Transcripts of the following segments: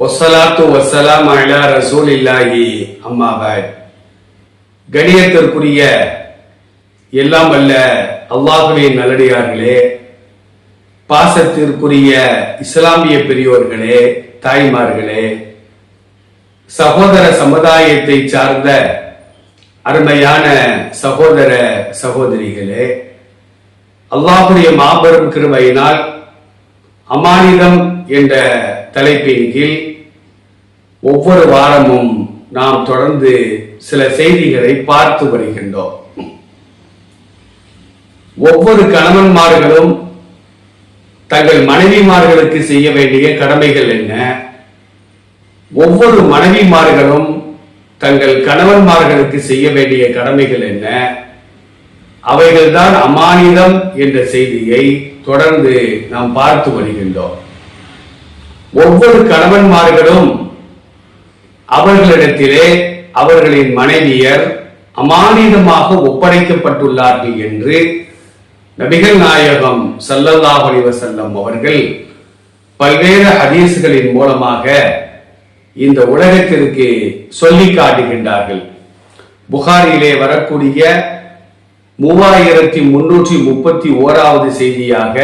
ஒசலாத்து வஸ்ஸலாம் அலா ரசூல் இல்லாஹி பாத் கணியத்திற்குரிய எல்லாம் அல்ல அல்லாஹுவின் நல்லடியார்களே பாசத்திற்குரிய இஸ்லாமிய பெரியோர்களே தாய்மார்களே சகோதர சமுதாயத்தை சார்ந்த அருமையான சகோதர சகோதரிகளே அல்லாஹுடைய மாபெரும் கிருமையினால் அமானிதம் என்ற தலைப்பின் கீழ் ஒவ்வொரு வாரமும் நாம் தொடர்ந்து சில செய்திகளை பார்த்து வருகின்றோம். ஒவ்வொரு கணவன்மார்களும் தங்கள் மனைவிமார்களுக்கு செய்ய வேண்டிய கடமைகள் என்ன? ஒவ்வொரு மனைவிமார்களும் தங்கள் கணவன்மார்களுக்கு செய்ய வேண்டிய கடமைகள் என்ன? அவைகள்தான் அமானிதம் என்ற செய்தியை தொடர்ந்து நாம் பார்த்து வருகின்றோம். ஒவ்வொரு கணவன்மார்களும் அவர்களிடத்திலே அவர்களின் மனைவியர் அமானிதமாக ஒப்படைக்கப்பட்டுள்ளார்கள் என்று நபிகள் நாயகம் சல்லல்லாஹ் அலிவசல்லம் அவர்கள் பல்வேறு ஹதீஸ்களின் மூலமாக இந்த உலகத்திற்கு சொல்லி காட்டுகின்றார்கள். புகாரிலே வரக்கூடிய மூவாயிரத்தி முன்னூற்றி முப்பத்தி ஓராவது செய்தியாக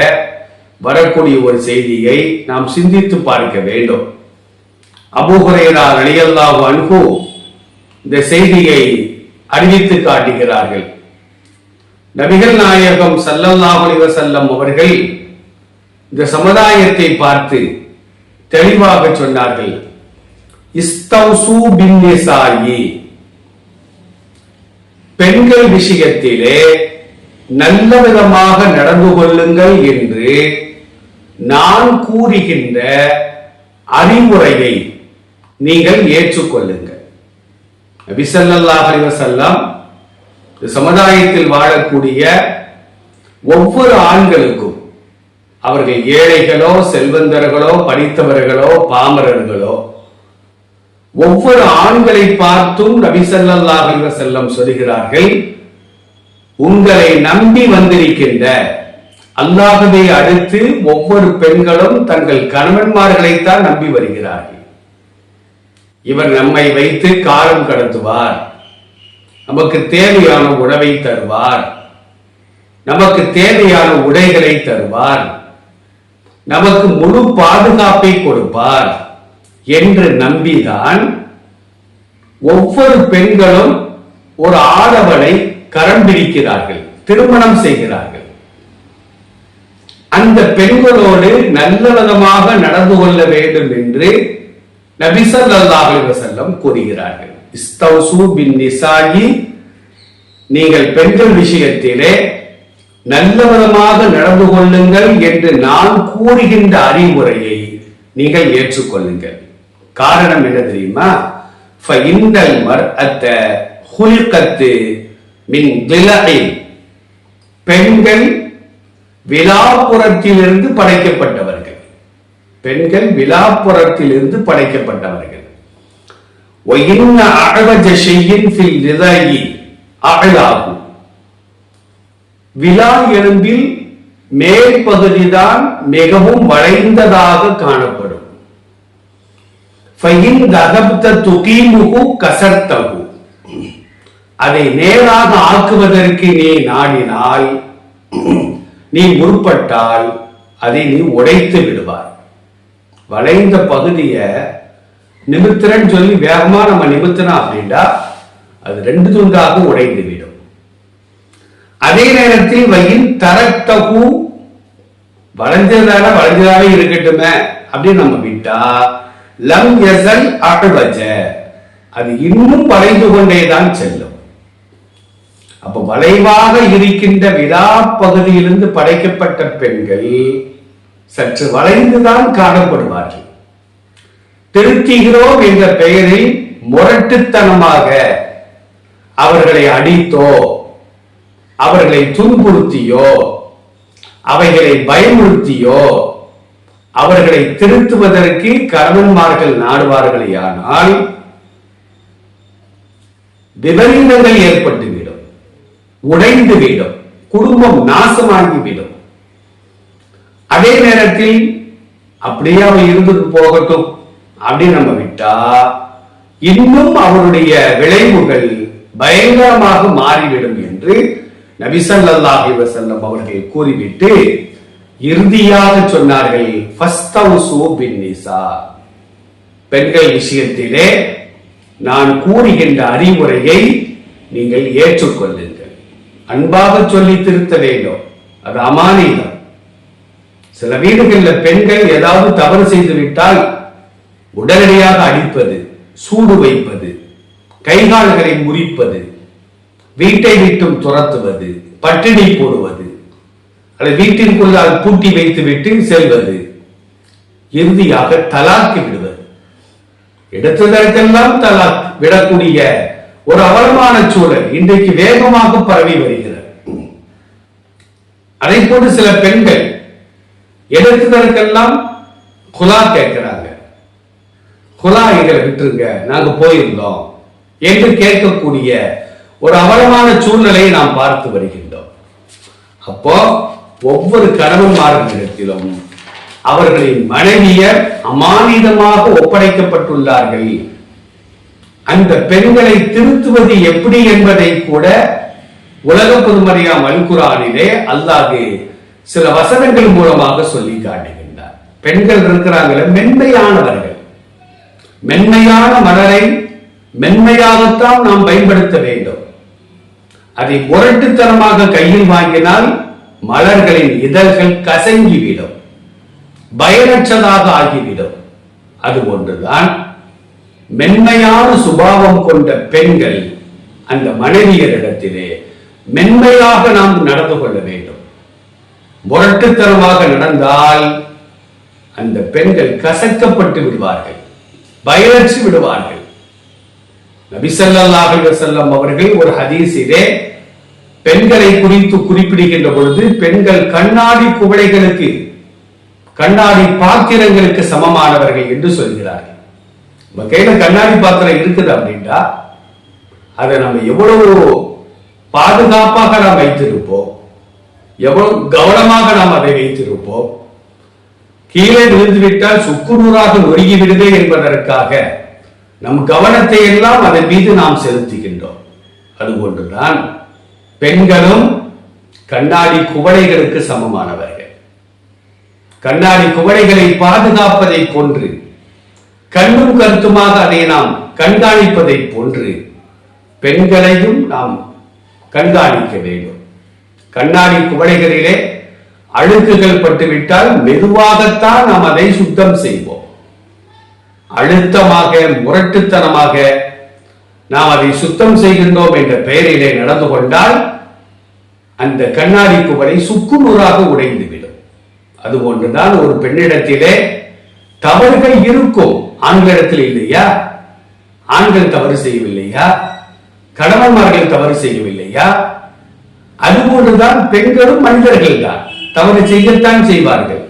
வரக்கூடிய ஒரு செய்தியை நாம் சிந்தித்து பார்க்க வேண்டும். அபுஹுரேரா ரலியல்லாஹு அன்ஹு இந்த செய்தியை அறிவித்து காட்டுகிறார்கள். நபிகள் நாயகம் ஸல்லல்லாஹு அலைஹி அவர்கள் இந்த சமுதாயத்தை பார்த்து தெளிவாக சொன்னார்கள். இஸ்தௌசு பின்னிசாயி. பெண்கள் விஷயத்திலே நல்ல விதமாக நடந்து கொள்ளுங்கள் என்று நான் கூறுகின்ற அறிவுரையை நீங்கள் ஏற்றுக்கொள்ளுங்கள். நபி ஸல்லல்லாஹு சமுதாயத்தில் வாழக்கூடிய ஒவ்வொரு ஆண்களுக்கும் அவர்கள் ஏழைகளோ செல்வந்தர்களோ படித்தவர்களோ பாமரர்களோ ஒவ்வொரு ஆண்களை பார்த்தும் நபி ஸல்லல்லாஹு சொல்கிறார்கள் உங்களை நம்பி வந்திருக்கின்ற அல்லாஹுவை அடுத்து ஒவ்வொரு பெண்களும் தங்கள் கணவன்மார்களைத்தான் நம்பி வருகிறார்கள். இவர் நம்மை வைத்து காலம் கடத்துவார். நமக்கு தேவையான உணவை தருவார். நமக்கு தேவையான உடைகளை தருவார். நமக்கு முழு பாதுகாப்பை கொடுப்பார் என்று நம்பிதான் ஒவ்வொரு பெண்களும் ஒரு ஆடவனை கரம் பிடிக்கிறார்கள் திருமணம் செய்கிறார்கள். அந்த பெண்களோடு நல்ல விதமாக நடந்து கொள்ள வேண்டும் என்று நபி சல்லாஹ் அலைஹி கூறுகிறார்கள் பின் நிசாயி நீங்கள் பெண்கள் விஷயத்திலே நல்ல விதமாக நடந்து கொள்ளுங்கள் என்று நான் கூறுகின்ற அறிவுரையை நீங்கள் ஏற்றுக்கொள்ளுங்கள். காரணம் என்ன தெரியுமா? ஃபஇன்னல் மர்அத்த ஹுல்கத்து மின் பெண்கள் விழாப்புறத்திலிருந்து படைக்கப்பட்டவர் பெண்கள் விழாப்புறத்திலிருந்து படைக்கப்பட்டவர்கள். விழா எலும்பில் மேற்பகுதிதான் மிகவும் வளைந்ததாக காணப்படும். கசர்த்தகு அதை நேராக ஆக்குவதற்கு நீ நாடினால் நீ முற்பட்டால் அதை நீ உடைத்து விடுவாய். வளைந்த பகுதியை நிமித்திரன்னு சொல்லி வேகமா நம்ம நிமித்தனா அப்படின்னா அது ரெண்டு துண்டாக உடைந்து விடும் அதே நேரத்தில் வயின் தரத்தகு வளைஞ்சதால வளைஞ்சதாவே இருக்கட்டுமே அப்படின்னு நம்ம விட்டா லம் எசல் அகழ்வஜ அது இன்னும் வளைந்து கொண்டேதான் செல்லும். அப்ப வளைவாக இருக்கின்ற விழா பகுதியிலிருந்து படைக்கப்பட்ட பெண்கள் சற்று வளைந்துதான் காணப்படுவார்கள். திருத்துகிறோம் என்ற பெயரில் முரட்டுத்தனமாக அவர்களை அடித்தோ அவர்களை துன்புறுத்தியோ அவைகளை பயமுறுத்தியோ அவர்களை திருத்துவதற்கு கணவன்மார்கள் நாடுவார்களேயானால் விபரீதங்கள் ஏற்பட்டுவிடும் உடைந்துவிடும் குடும்பம் நாசமாகிவிடும். அதே நேரத்தில் அப்படியே அவன் இருந்துட்டு போகட்டும் அப்படின்னு நம்ம விட்டா இன்னும் அவருடைய விளைவுகள் பயங்கரமாக மாறிவிடும் என்று நபிசல்லாஹி வசல்லம் அவர்கள் கூறிவிட்டு இறுதியாக சொன்னார்கள் பெண்கள் விஷயத்திலே நான் கூறுகின்ற அறிவுரையை நீங்கள் ஏற்றுக்கொள்ளுங்கள். அன்பாக சொல்லி திருத்த வேண்டும். அது அமானிதம். சில வீடுகளில் பெண்கள் ஏதாவது தவறு செய்து விட்டால் உடனடியாக அடிப்பது சூடு வைப்பது கைகால்களை முறிப்பது வீட்டை விட்டும் துரத்துவது பட்டினி போடுவது அல்லது வீட்டிற்குள்ளால் பூட்டி வைத்து விட்டு செல்வது இறுதியாக தலாக்கி விடுவது. எடுத்ததற்கெல்லாம் தலாக் விடக்கூடிய ஒரு அவலமான சூழல் இன்றைக்கு வேகமாக பரவி வருகிறது. அதை போன்று சில பெண்கள் எடுத்ததற்கெல்லாம் குலா கேட்கிறாங்க. குலா எங்களை விட்டுருங்க நாங்க போயிருந்தோம் என்று கேட்கக்கூடிய ஒரு அவலமான சூழ்நிலையை நாம் பார்த்து வருகின்றோம். அப்போ ஒவ்வொரு கணவன்மார்களிடத்திலும் அவர்களின் மனைவியர் அமானிதமாக ஒப்படைக்கப்பட்டுள்ளார்கள். அந்த பெண்களை திருத்துவது எப்படி என்பதை கூட உலக பொதுமறையா மல்குரானிலே அல்லாது சில வசனங்கள் மூலமாக சொல்லி காட்டுகின்றார். பெண்கள் இருக்கிறாங்களே மென்மையானவர்கள். மென்மையான மலரை மென்மையாகத்தான் நாம் பயன்படுத்த வேண்டும். அதை முரட்டுத்தனமாக கையில் வாங்கினால் மலர்களின் இதழ்கள் கசங்கிவிடும். பயனற்றதாக ஆகிவிடும். அது ஒன்றுதான். மென்மையான சுபாவம் கொண்ட பெண்கள் அந்த மனைவியரிடத்திலே மென்மையாக நாம் நடந்து கொள்ள வேண்டும். முரட்டுத்தனமாக நடந்தால் அந்த பெண்கள் கசக்கப்பட்டு விடுவார்கள் பயனற்று விடுவார்கள். நபிசல்லாஹு செல்லம் அவர்கள் ஒரு ஹதீஸிலே பெண்களை குறித்து குறிப்பிடுகின்ற பொழுது பெண்கள் கண்ணாடி குவளைகளுக்கு கண்ணாடி பாத்திரங்களுக்கு சமமானவர்கள் என்று சொல்கிறார்கள். நம்ம கையில கண்ணாடி பாத்திரம் இருக்குது அப்படின்னா அதை நம்ம எவ்வளவு பாதுகாப்பாக நாம் வைத்திருப்போம். எவ்வளவு கவனமாக நாம் அதை வைத்திருப்போம்? கீழே விழுந்துவிட்டால் சுக்குநூறாக நொறுங்கிவிடுதே என்பதற்காக நம் கவனத்தை எல்லாம் அதன் மீது நாம் செலுத்துகின்றோம். அது ஒன்றுதான். பெண்களும் கண்ணாடி குவளைகளுக்கு சமமானவர்கள். கண்ணாடி குவளைகளை பாதுகாப்பதை போன்று கண்ணும் கருத்துமாக அதை நாம் கண்காணிப்பதை போன்று பெண்களையும் நாம் கண்காணிக்க வேண்டும். கண்ணாடி குவளைகளிலே அழுக்குகள் பட்டுவிட்டால் மெதுவாகத்தான் நாம் அதை சுத்தம் செய்வோம். அழுத்தமாக முரட்டுத்தனமாக நாம் அதை சுத்தம் செய்கின்றோம் என்ற பெயரிலே நடந்து கொண்டால் அந்த கண்ணாடி குவளை சுக்குநூறாக உடைந்துவிடும். அது ஒன்றுதான் ஒரு பெண்ணிடத்திலே தவறுகள் இருக்கும். ஆண்களிடத்தில் இல்லையா? ஆண்கள் தவறு செய்யவில்லையா? கணவன்மார்கள் தவறு செய்யவில்லையா? அதுபோன்றுதான் பெண்களும் மனிதர்கள் தான். தவறு செய்யத்தான் செய்வார்கள்.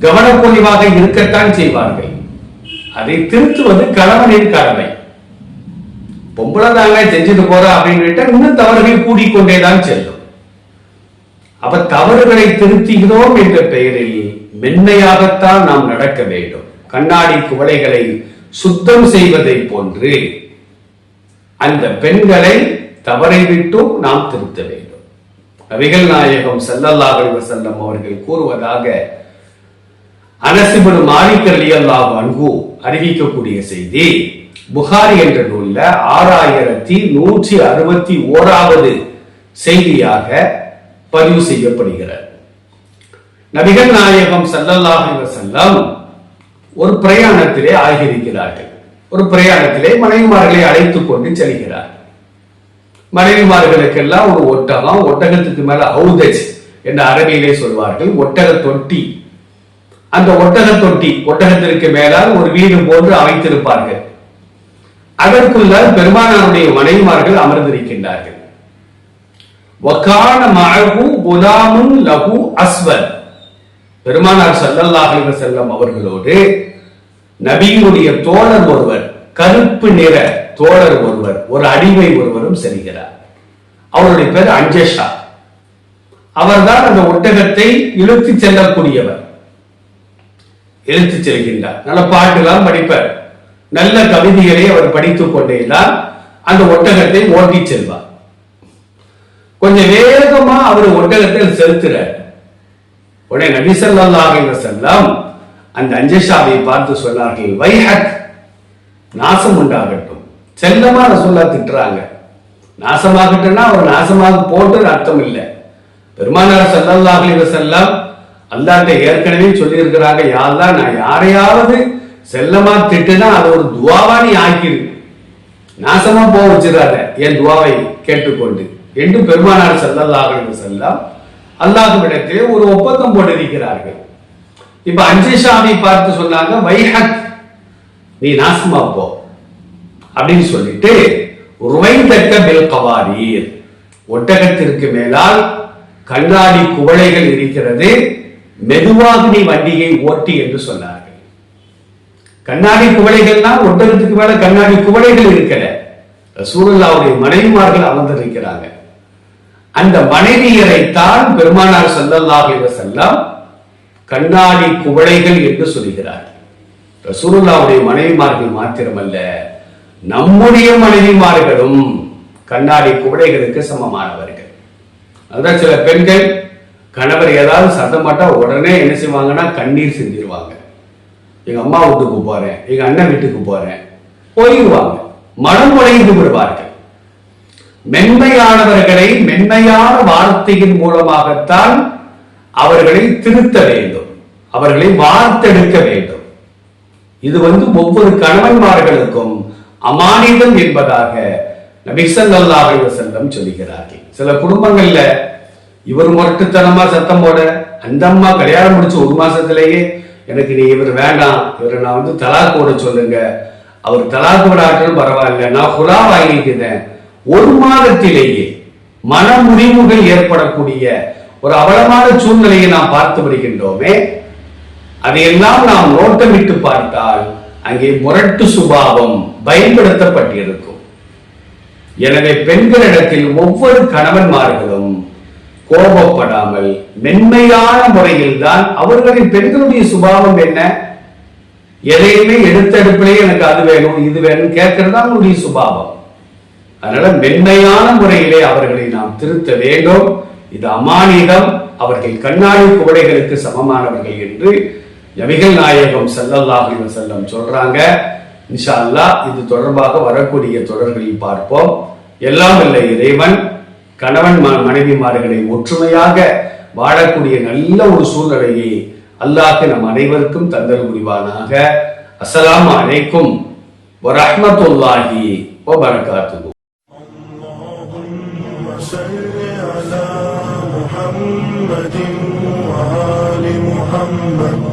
கவனக்குறைவாக இருக்கத்தான் செய்வார்கள். அதை திருத்துவது கணவனின் கடமை. பொம்பளை தாங்க செஞ்சுட்டு போறா அப்படின்னு இன்னும் தவறுகள் கூடிக்கொண்டேதான் செல்லும். அப்ப தவறுகளை திருத்துகிறோம் என்ற பெயரில் மென்மையாகத்தான் நாம் நடக்க வேண்டும். கண்ணாடி குவளைகளை சுத்தம் செய்வதை போன்று அந்த பெண்களை தவறை விட்டும் நாம் திருத்த வேண்டும். நபிகள் நாயகம் ஸல்லல்லாஹு செல்லம் அவர்கள் கூறுவதாக அனசிபடு மாலிக் ரலியல்லாஹு அன்ஹு அறிவிக்கக்கூடிய செய்தி புகாரி என்ற நூல்ல ஆறாயிரத்தி நூற்றி அறுபத்தி ஓராவது செய்தியாக பதிவு செய்யப்படுகிறது. நபிகள் நாயகம் ஸல்லல்லாஹு செல்லம் ஒரு பிரயாணத்திலே ஆகியிருக்கிறார்கள். ஒரு பிரயாணத்திலே மனைவிமார்களை அழைத்துக் கொண்டு செல்கிறார் மனைவிமார்களுக்கெல்லாம் ஒரு ஒட்டகம் ஒட்டகத்துக்கு மேல ஹவுதஜ் என்ற அரபியிலே சொல்வார்கள். ஒட்டக தொட்டி. அந்த ஒட்டக தொட்டி ஒட்டகத்திற்கு மேலால் ஒரு வீடு போன்று அமைத்திருப்பார்கள். அதற்குள்ளால் பெருமானாருடைய மனைவிமார்கள் அமர்ந்திருக்கின்றார்கள். வக்கான மழகு குலாமும் லகு அஸ்வத் பெருமானார் சல்லல்லாஹ் செல்லம் அவர்களோடு நபியினுடைய தோழர் ஒருவர் கருப்பு நிற தோழர் ஒருவர் ஒரு அடிமை ஒருவரும் செல்கிறார். அவருடைய பேர் அஞ்சஷா. அவர்தான் அந்த ஒட்டகத்தை இழுத்து செல்லக்கூடியவர். இழுத்து செல்கின்றார். நல்ல பாட்டுலாம் படிப்பார். நல்ல கவிதைகளை அவர் படித்துக் கொண்டே தான் அந்த ஒட்டகத்தை ஓட்டி செல்வார். கொஞ்சம் வேகமா அவர் ஒட்டகத்தில் செலுத்துறார். உடனே நபி ஸல்லல்லாஹு அந்த அஞ்சஷாவை பார்த்து சொன்னார்கள் வைஹக் நாசம் உண்டாகட்டும். செல்லமா ரசூல்லா திட்டுறாங்க. நாசமாகட்டும்னா அவர் நாசமாக போட்டு அர்த்தம் இல்லை. பெருமானார் ஸல்லல்லாஹு அலைஹி அல்லாட்ட ஏற்கனவே சொல்லியிருக்கிறாங்க யாரெல்லாம் நான் யாரையாவது செல்லமா திட்டுனா அது ஒரு துவாவா நீ ஆக்கிடு நாசமா போக வச்சிடாத. என் துவாவை கேட்டுக்கொண்டு. என்று பெருமானார் ஸல்லல்லாஹு அலைஹி அல்லாஹ் அல்லாஹ்விடத்திலே ஒரு ஒப்பந்தம் போட்டிருக்கிறார்கள். இப்ப சாமி பார்த்து சொன்னாங்க வைஹக் நீ நாசமா போ. அப்படின்னு சொல்லிட்டு ருவைந்தக்க மேல் கவாரீர். ஒட்டகத்திற்கு மேலால் கண்ணாடி குவளைகள் இருக்கிறது மெதுவாகினி வண்டியை ஓட்டி என்று சொன்னார்கள். கண்ணாடி குவளைகள்னா ஒட்டகத்துக்கு மேல கண்ணாடி குவளைகள் இருக்கிற சூழல்லாவுடைய மனைவிமார்கள் அமர்ந்திருக்கிறாங்க. அந்த மனைவியரைத்தான் பெருமானார் ஸல்லல்லாஹு செல்லம் கண்ணாடி குவளைகள் என்று சொல்கிறார். ரசூலுல்லாவுடைய மனைவிமார்கள் மாத்திரமல்ல. நம்முடைய மனைவிமார்களும் கண்ணாடி குவடைகளுக்கு சமமானவர்கள். அதான் சில பெண்கள் கணவர் ஏதாவது சத்தம் மாட்டா உடனே என்ன செய்வாங்கன்னா கண்ணீர் சிந்திடுவாங்க எங்க அம்மா வீட்டுக்கு போறேன் எங்க அண்ணன் வீட்டுக்கு போறேன் போயிடுவாங்க மனம் உழைந்து விடுவார்கள். மென்மையானவர்களை மென்மையான வார்த்தையின் மூலமாகத்தான் அவர்களை திருத்த வேண்டும். அவர்களை வார்த்தெடுக்க வேண்டும். இது வந்து ஒவ்வொரு கணவன்மார்களுக்கும் அமானிதம் என்பதாக நபி ஸல்லல்லாஹு சொல்லுகிறார்கள் சில குடும்பங்கள்ல இவர் முரட்டுத்தனமா சத்தம் போட அந்த அம்மா கல்யாணம் முடிச்சு ஒரு மாசத்திலேயே எனக்கு நீ இவர் வேண்டாம் இவரை நான் வந்து தலாக் போட சொல்லுங்க. அவர் தலாக் விடாட்டும் பரவாயில்ல நான் குலா வாங்கிக்கிறேன் ஒரு மாதத்திலேயே மன முறிவுகள் ஏற்படக்கூடிய ஒரு அவலமான சூழ்நிலையை நாம் பார்த்து வருகின்றோமே. அதையெல்லாம் நாம் நோட்டமிட்டு பார்த்தால் அங்கே முரட்டு சுபாவம் பயன்படுத்தப்பட்டிருக்கும். எனவே பெண்களிடத்தில் ஒவ்வொரு கணவன்மார்களும் கோபப்படாமல் மென்மையான முறையில் தான் அவர்களின் பெண்களுடைய சுபாவம் என்ன? எதையுமே எடுத்தடுப்பிலே எனக்கு அது வேணும் இது வேணும் கேட்கறது தான் அவங்களுடைய சுபாவம். அதனால மென்மையான முறையிலே அவர்களை நாம் திருத்த வேண்டும். இது அமானிதம். அவர்கள் கண்ணாடி குவடைகளுக்கு சமமானவர்கள் என்று நபிகள் நாயகம் ஸல்லல்லாஹு அலைஹி வஸல்லம் சொல்றாங்க இன்ஷா அல்லாஹ் இது தொடர்பாக வரக்கூடிய தொடர்களில் பார்ப்போம் எல்லாம் வல்ல இறைவன் கணவன் ம- மனைவிமார்களை ஒற்றுமையாக வாழக்கூடிய நல்ல ஒரு சூழ்நிலையை அல்லாஹ் நம் அனைவருக்கும் தந்தல் புரிவானாக அஸ்ஸலாமு அலைக்கும் வரஹ்மத்துல்லாஹி வபரகாத்துஹு صل على محمد وآل محمد